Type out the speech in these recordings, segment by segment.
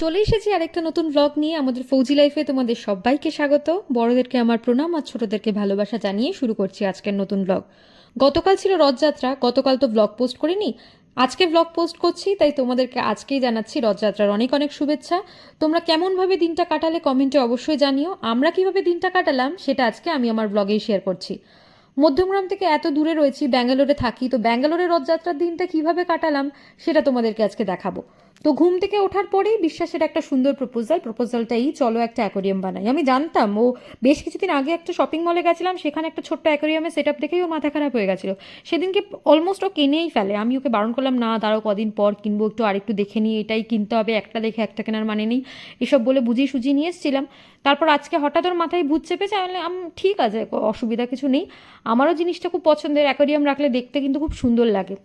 চলে এসেছি আরেকটা নতুন ব্লগ নিয়ে। আমাদের ফৌজি লাইফে তোমাদের সবাইকে স্বাগত। বড়দেরকে আমার প্রণাম আর ছোটদেরকে ভালোবাসা জানিয়ে শুরু করছি আজকের নতুন ব্লগ গতকাল ছিল রথযাত্রা, গতকাল তো ব্লগ পোস্ট করিনি। আজকে ব্লগ পোস্ট করছি, তাই তোমাদেরকে আজকেই জানাচ্ছি রথযাত্রার অনেক অনেক শুভেচ্ছা। তোমরা কেমনভাবে দিনটা কাটালে কমেন্টে অবশ্যই জানিও। আমরা কীভাবে দিনটা কাটালাম, সেটা আজকে আমি আমার ব্লগেই শেয়ার করছি। মধ্যমগ্রাম থেকে এত দূরে রয়েছি, ব্যাঙ্গালোরে থাকি, তো ব্যাঙ্গালোরে রথযাত্রার দিনটা কীভাবে কাটালাম, সেটা তোমাদেরকে আজকে দেখাবো। তো ঘুম থেকে ওঠার পরেই বিশ্বাসের একটা সুন্দর প্রপোজাল প্রপোজালটা এই চলো একটা অ্যাকোরিয়াম বানাই। আমি জানতাম ও বেশ কিছুদিন আগে একটা শপিং মলে গেছিলাম সেখানে একটা ছোট্ট অ্যাকোরিয়ামের সেট আপ দেখেই ওর মাথা খারাপ হয়ে গেছিল। সেদিনকে অলমোস্ট ও কিনেই ফেলে। আমি ওকে বারণ করলাম না দাঁড়াও কদিন পর কিনবো একটু আরেকটু দেখে নিই এটাই কিনতে হবে একটা দেখে একটা কেনার মানে নেই। এসব বলে বুঝিয়ে সুঝিয়ে নিয়ে এসেছিলাম। তারপর আজকে হঠাৎ ওর মাথায় ভূত চেপেছে আমি "আম, ঠিক আছে অসুবিধা কিছু নেই। আমারও জিনিসটা খুব পছন্দের অ্যাকোরিয়াম রাখলে দেখতে কিন্তু খুব সুন্দর লাগে।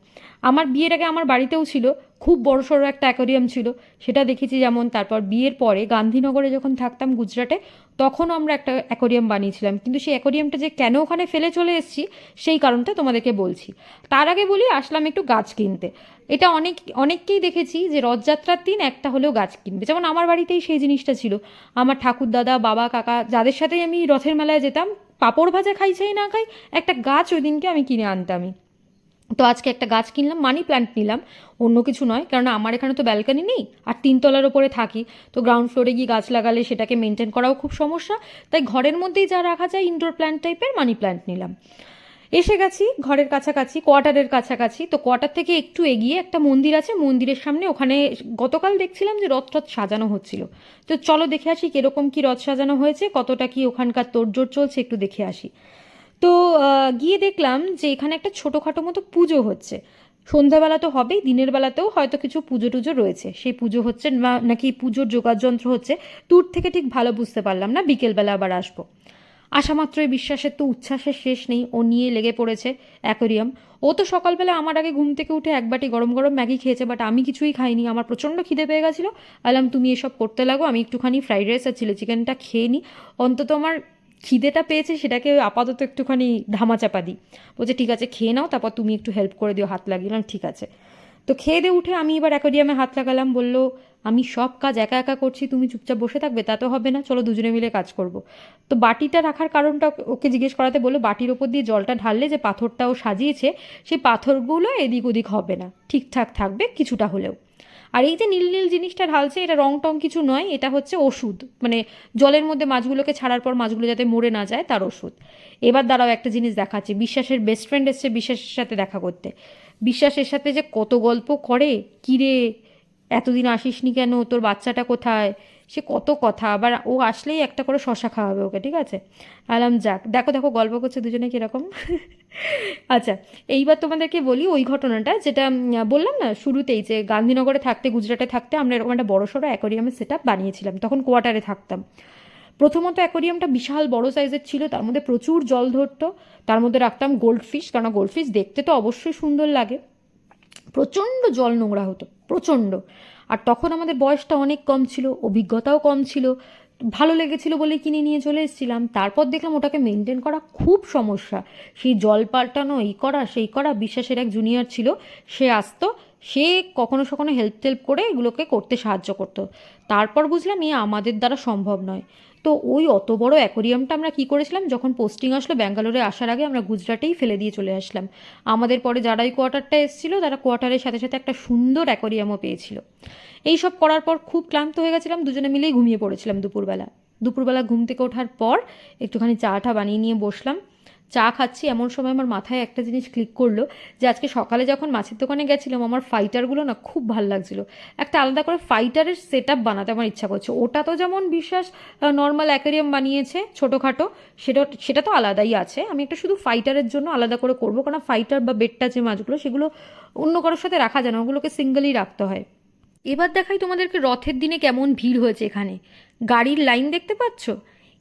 আমার বিয়ের আগে আমার বাড়িতেও ছিল খুব বড় সড়ো একটা অ্যাকোরিয়াম ছিল। সেটা দেখেছি যেমন তারপর বিয়ের পরে গান্ধীনগরে যখন থাকতাম গুজরাটে তখনও আমরা একটা অ্যাকোরিয়াম বানিয়েছিলাম। কিন্তু সেই অ্যাকোরিয়ামটা যে কেন ওখানে ফেলে চলে এসেছি, সেই কারণটা তোমাদেরকে বলছি। তার আগে বলি, আসলাম একটু গাছ কিনতে। এটা অনেক, অনেককেই দেখেছি যে রথযাত্রার দিন একটা হলেও গাছ কিনবে। যেমন আমার বাড়িতেই সেই জিনিসটা ছিল। আমার ঠাকুর দাদা বাবা, কাকা যাদের সাথেই আমি রথের মেলায় যেতাম, পাঁপড় ভাজা খাই চাই না খাই, একটা গাছ ওই দিনকে আমি কিনে আনতামই। তো আজকে একটা গাছ কিনলাম মানি প্ল্যান্ট নিলাম। অন্য কিছু নয় কারণ আমার এখানে তো ব্যালকানি নেই আর তিনতলার ওপরে থাকি। তো গ্রাউন্ড ফ্লোরে গিয়ে গাছ লাগালে সেটাকে মেনটেন করাও খুব সমস্যা। তাই ঘরের মধ্যেই যা রাখা যায় ইনডোর প্ল্যান্ট টাইপের মানি প্ল্যান্ট নিলাম। এসে গেছি ঘরের কাছাকাছি, কোয়ার্টারের কাছাকাছি। তো কোয়ার্টার থেকে একটু এগিয়ে একটা মন্দির আছে, মন্দিরের সামনে। ওখানে গতকাল দেখছিলাম যে রথ রথ সাজানো হচ্ছিল। তো চলো দেখে আসি কীরকম কি রথ সাজানো হয়েছে, কতটা কি ওখানকার তোড়জোড় চলছে, একটু দেখে আসি। তো গিয়ে দেখলাম যে এখানে একটা ছোটোখাটো মতো পুজো হচ্ছে। সন্ধ্যাবেলা তো হবেই, দিনের বেলাতেও হয়তো কিছু পুজো টুজো রয়েছে। সেই পুজো হচ্ছে নাকি পুজোর যোগাযন্ত্র হচ্ছে, দূর থেকে ঠিক ভালো বুঝতে পারলাম না, বিকেলবেলা আবার আসব। আসা মাত্রই বিশ্বাসের তো উচ্ছ্বাসের শেষ নেই, ও নিয়ে লেগে পড়েছে অ্যাকোরিয়াম। ও তো সকালবেলা আমার আগে ঘুম থেকে উঠে এক বাটি গরম গরম ম্যাগি খেয়েছে, বাট আমি কিছুই খাইনি, আমার প্রচণ্ড খিদে পেয়ে গেছিল। আলাম তুমি এসব করতে লাগো, আমি একটুখানি ফ্রাইড রাইস আর চিলি চিকেনটা খেয়ে নিই অন্তত আমার খিদেটা পেয়েছে সেটাকে আপাতত একটুখানি ধামাচাপা দিই। বলছে, ঠিক আছে, খেয়ে নাও, তারপর তুমি একটু হেল্প করে দিও, হাত লাগিয়ে। ঠিক আছে। তো খেয়ে দিয়ে উঠে আমি এবার অ্যাকোরিয়ামে হাত লাগালাম, বলল, আমি সব কাজ একা একা করছি, তুমি চুপচাপ বসে থাকবে, তা তো হবে না, চলো দুজনে মিলে কাজ করব। তো বাটিটা রাখার কারণটা ওকে- জিজ্ঞেস করাতে বলল, বাটির ওপর দিয়ে জলটা ঢাললে যে পাথরটা ও সাজিয়েছে সেই পাথরগুলো এদিক ওদিক হবে না, ঠিকঠাক থাকবে, কিছুটা হলেও। আর এই যে নীল নীল জিনিসটা ঢালছে, এটা রং টং কিছু নয়, এটা হচ্ছে ওষুধ। মানে জলের মধ্যে মাছগুলোকে ছাড়ার পর মাছগুলো যাতে মরে না যায়, তার ওষুধ। এবার দাঁড়াও, একটা জিনিস দেখাচ্ছে। বিশ্বাসের বেস্ট ফ্রেন্ড এসছে বিশ্বাসের সাথে দেখা করতে। বিশ্বাসের সাথে যে কত গল্প করে, কিরে, এতদিন আসিস নি কেন? তোর বাচ্চাটা কোথায়? সে কত কথা, আবার ও আসলেই একটা করে শশা খাওয়াবে ওকে, ঠিক আছে? আলাম যাক। দেখো দেখো, গল্প করছে দুজনে কীরকম। আচ্ছা এইবার তোমাদেরকে বলি ওই ঘটনাটা, যেটা বললাম না শুরুতেই যে গান্ধীনগরে থাকতে, গুজরাটে থাকতে আমরা এরকম একটা বড় সড়ো অ্যাকোরিয়ামের সেট বানিয়েছিলাম, তখন কোয়ার্টারে থাকতাম। প্রথমত অ্যাকোরিয়ামটা বিশাল বড় সাইজের ছিল, তার মধ্যে প্রচুর জল ধরতো, তার মধ্যে রাখতাম গোল্ড ফিশ কারণ গোল্ড ফিশ দেখতে তো অবশ্যই সুন্দর লাগে। প্রচণ্ড জল নোংরা হতো, প্রচণ্ড। আর তখন আমাদের বয়সটা অনেক কম ছিল, অভিজ্ঞতাও কম ছিল। ভালো লেগেছিল বলে কিনে নিয়ে চলে এসেছিলাম। তারপর দেখলাম ওটাকে মেনটেন করা খুব সমস্যা। সেই জল পাল্টানো, এই করা, সেই করা বিশ্বাসের এক জুনিয়র ছিল। সে আসতো, সে কখনো সখনো হেল্প টেল্প করে এগুলোকে করতে সাহায্য করতো। তারপর বুঝলাম এ আমাদের দ্বারা সম্ভব নয়। তো ওই অত বড় অ্যাকোরিয়ামটা আমরা কী করেছিলাম? যখন পোস্টিং আসলো, ব্যাঙ্গালোরে আসার আগে আমরা গুজরাটেই ফেলে দিয়ে চলে আসলাম। আমাদের পরে যারা এই কোয়ার্টারটা এসেছিল, তারা কোয়ার্টারের সাথে সাথে একটা সুন্দর অ্যাকোরিয়ামও পেয়েছিল। এই সব করার পর খুব ক্লান্ত হয়ে গেছিলাম, দুজনে মিলেই ঘুমিয়ে পড়েছিলাম দুপুরবেলা। দুপুরবেলা ঘুম থেকে ওঠার পর একটুখানি চা চাটা বানিয়ে নিয়ে বসলাম। চা খাচ্ছি, এমন সময় আমার মাথায় একটা জিনিস ক্লিক করল যে আজকে সকালে যখন মাছের দোকানে গেছিলাম, আমার ফাইটারগুলো না খুব ভালো লাগছিল। একটা আলাদা করে ফাইটারের সেট বানাতে আমার ইচ্ছা করছে। ওটা তো যেমন বিশ্বাস নর্মাল অ্যাকোরিয়াম বানিয়েছে ছোটোখাটো, সেটা সেটা তো আলাদাই আছে। আমি একটা শুধু ফাইটারের জন্য আলাদা করে করব কারণ ফাইটার বা বেডটা যে মাছগুলো, সেগুলো অন্য কারোর সাথে রাখা যায় না, ওগুলোকে সিঙ্গেলই রাখতে হয়। এবার দেখাই তোমাদেরকে রথের দিনে কেমন ভিড় হয়েছে এখানে। গাড়ির লাইন দেখতে পাচ্ছ?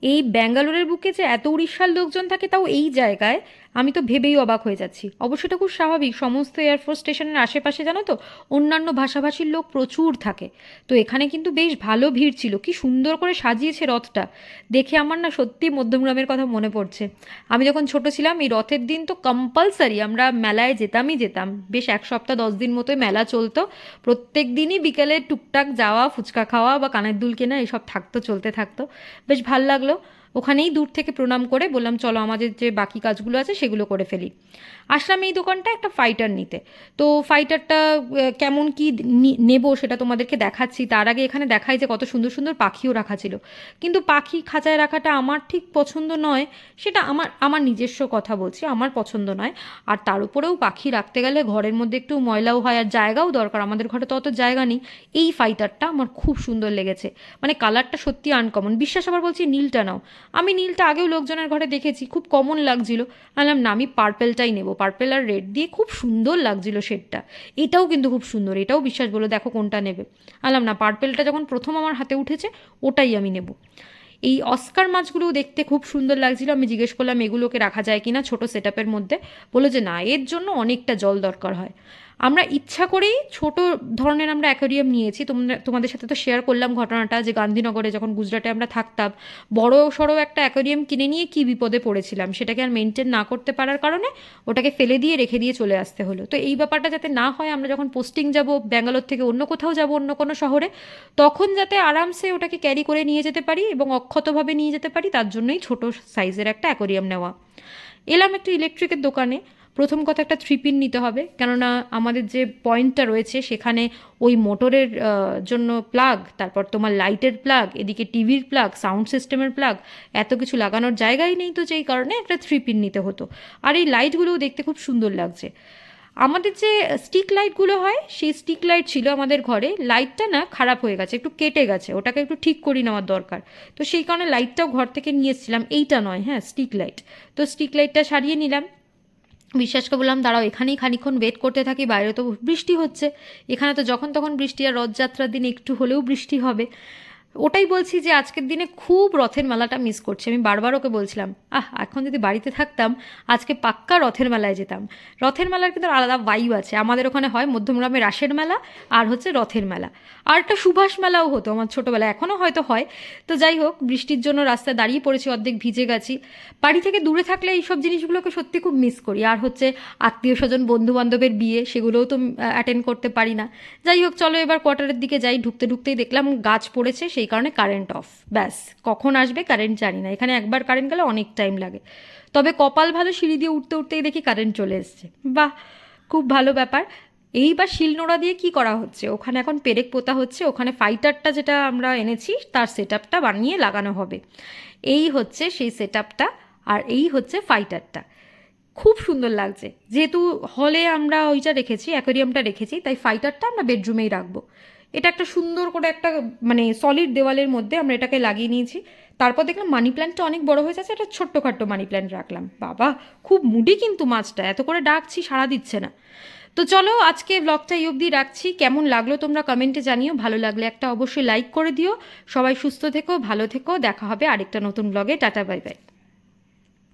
এই ব্যাঙ্গালোরের বুকে যে এত উড়িষ্যার লোকজন থাকে তাও এই জায়গায় আমি তো ভেবেই অবাক হয়ে যাচ্ছি। অবশ্য এটা খুব স্বাভাবিক। সমস্ত এয়ারফোর্স স্টেশনের আশেপাশে জানো তো, অন্যান্য ভাষাভাষীর লোক প্রচুর থাকে। তো এখানে কিন্তু বেশ ভালো ভিড় ছিল। কি সুন্দর করে সাজিয়েছে রথটা। দেখে আমার না সত্যি মধ্যমগ্রামের কথা মনে পড়ছে। আমি যখন ছোট ছিলাম, এই রথের দিন তো কম্পালসারি আমরা মেলায় যেতামই যেতাম। বেশ এক সপ্তাহ, দশ দিন মতোই মেলা চলতো। প্রত্যেক দিনই বিকেলে টুকটাক যাওয়া, ফুচকা খাওয়া বা কানের দুল কেনা, এসব থাকতো, চলতে থাকতো। বেশ ভালো লাগল। ওখানেই দূর থেকে প্রণাম করে বললাম, চলো আমাদের যে বাকি কাজগুলো আছে সেগুলো করে ফেলি। আসলাম এই দোকানটা একটা ফাইটার নিতে। তো ফাইটারটা কেমন কি নেব সেটা তোমাদেরকে দেখাচ্ছি। তার আগে এখানে দেখাই যে কত সুন্দর সুন্দর পাখিও রাখা ছিল। কিন্তু পাখি খাঁচায় রাখাটা আমার ঠিক পছন্দ নয়, সেটা আমার আমার নিজস্ব কথা বলছি, আমার পছন্দ নয়। আর তার উপরেও পাখি রাখতে গেলে ঘরের মধ্যে একটু ময়লাও হয় আর জায়গাও দরকার। আমাদের ঘরে তো অত জায়গা নেই। এই ফাইটারটা আমার খুব সুন্দর লেগেছে। মানে কালারটা সত্যি আনকমন বিশ্বাস আবার বলছি নীলটা নাও। আমি নীলটা আগেও লোকজনের ঘরে দেখেছি, খুব কমন লাগছিল। আলাম না, আমি পার্পেলটাই নেব। পার্পেল আর রেড দিয়ে খুব সুন্দর লাগছিল শেডটা এটাও কিন্তু খুব সুন্দর, এটাও বিশ্বাস বলো, দেখো কোনটা নেবে। আলাম না পার্পেলটা যখন প্রথম আমার হাতে উঠেছে, ওটাই আমি নেব। এই অস্কার মাছগুলো দেখতে খুব সুন্দর লাগছিল, আমি জিজ্ঞেস করলাম, এগুলোকে রাখা যায় কিনা ছোট সেট মধ্যে? বলে যে না, এর জন্য অনেকটা জল দরকার হয়। আমরা ইচ্ছা করেই ছোট ধরনের আমরা অ্যাকোরিয়াম নিয়েছি। তোমরা তোমাদের সাথে তো শেয়ার করলাম ঘটনাটা যে গান্ধীনগরে যখন গুজরাটে আমরা থাকতাম, বড় সড়ো একটা অ্যাকোরিয়াম কিনে নিয়ে কি বিপদে পড়েছিলাম? সেটাকে আর মেনটেন না করতে পারার কারণে ওটাকে ফেলে দিয়ে রেখে দিয়ে চলে আসতে হলো। তো এই ব্যাপারটা যাতে না হয়, আমরা যখন পোস্টিং যাব, ব্যাঙ্গালোর থেকে অন্য কোথাও যাব, অন্য কোনো শহরে, তখন যাতে আরামসে ওটাকে ক্যারি করে নিয়ে যেতে পারি এবং অক্ষতভাবে নিয়ে যেতে পারি, তার জন্যই ছোট সাইজের একটা অ্যাকোরিয়াম নেওয়া। এলাম একটু ইলেকট্রিকের দোকানে। প্রথম কথা একটা থ্রি পিন নিতে হবে। কেননা আমাদের যে পয়েন্টটা রয়েছে, সেখানে ওই মোটরের জন্য প্লাগ তারপর তোমার লাইটের প্লাগ এদিকে টিভির প্লাগ সাউন্ড সিস্টেমের প্লাগ এত কিছু লাগানোর জায়গাই নেই তো যেই কারণে একটা থ্রি পিন নিতে হতো। আর এই লাইটগুলোও দেখতে খুব সুন্দর লাগছে। আমাদের যে স্টিক লাইটগুলো হয়, সেই স্টিক লাইট ছিল আমাদের ঘরে। লাইটটা না খারাপ হয়ে গেছে, একটু কেটে গেছে। ওটাকে একটু ঠিক করে নেওয়ার দরকার। তো সেই কারণে লাইটটাও ঘর থেকে নিয়ে এসেছিলাম। এইটা নয় হ্যাঁ স্টিক লাইট তো স্টিক লাইটটা সারিয়ে নিলাম। বিশ্বাসকে বললাম, দাঁড়াও, এখানেই খানিক্ষণ ওয়েট করতে থাকি, বাইরে তো বৃষ্টি হচ্ছে। এখানে তো যখন তখন বৃষ্টি আর রথযাত্রার দিন একটু হলেও বৃষ্টি হবে। ওটাই বলছি যে আজকের দিনে খুব রথের মেলাটা মিস করছি। আমি বারবার ওকে বলছিলাম, আহ, এখন যদি বাড়িতে থাকতাম, আজকে পাক্কা রথের মেলায় যেতাম। রথের মেলার কিন্তু আলাদা ভাইব আছে। আমাদের ওখানে হয় মধ্যমগ্রামে রাসের মেলা আর হচ্ছে রথের মেলা। আর একটা সুভাষ মেলাও হতো আমার ছোটোবেলায়, এখনও হয়তো হয়। তো যাই হোক, বৃষ্টির জন্য রাস্তায় দাঁড়িয়ে পড়েছি, অর্ধেক ভিজে গেছি। বাড়ি থেকে দূরে থাকলে এইসব জিনিসগুলোকে সত্যি খুব মিস করি। আর হচ্ছে আত্মীয় স্বজন বন্ধু বান্ধবের বিয়ে, সেগুলোও তো অ্যাটেন্ড করতে পারি না। যাই হোক, চলো এবার কোয়ার্টারের দিকে যাই। ঢুকতে ঢুকতেই দেখলাম গাছ পড়েছে, সেই কারণে কারেন্ট অফ ব্যাস, কখন আসবে কারেন্ট জানি না। এখানে একবার কারেন্ট গেলে অনেক টাইম লাগে। তবে কপাল ভালো সিঁড়ি দিয়ে উঠতে উঠতেই দেখি কারেন্ট চলে এসছে। বাহ, খুব ভালো ব্যাপার। এইবার শিলনোড়া দিয়ে কি করা হচ্ছে? ওখানে এখন পেরেক পোতা হচ্ছে। ওখানে ফাইটারটা যেটা আমরা এনেছি, তার সেট বানিয়ে লাগানো হবে। এই হচ্ছে সেই সেট আর এই হচ্ছে ফাইটারটা খুব সুন্দর লাগছে। যেহেতু হলে আমরা ওইটা রেখেছি অ্যাকোরিয়ামটা রেখেছি, তাই ফাইটারটা আমরা বেডরুমেই রাখব। এটা একটা সুন্দর করে একটা মানে সলিড দেওয়ালের মধ্যে আমরা এটাকে লাগিয়ে নিয়েছি। তারপর দেখলাম মানি প্ল্যান্টটা অনেক বড় হয়ে যাচ্ছে, একটা ছোট্টখাট্টো মানি প্ল্যান্ট রাখলাম। বাবা, খুব মুডি কিন্তু মাছটা, এত করে ডাকছি, সাড়া দিচ্ছে না। তো চলো, আজকে ব্লগটা এই অবধি রাখছি। কেমন লাগল তোমরা কমেন্টে জানিও। ভালো লাগলে একটা অবশ্যই লাইক করে দিও। সবাই সুস্থ থেকো, ভালো থেকো। দেখা হবে আরেকটা নতুন ব্লগে টাটা বাই বাই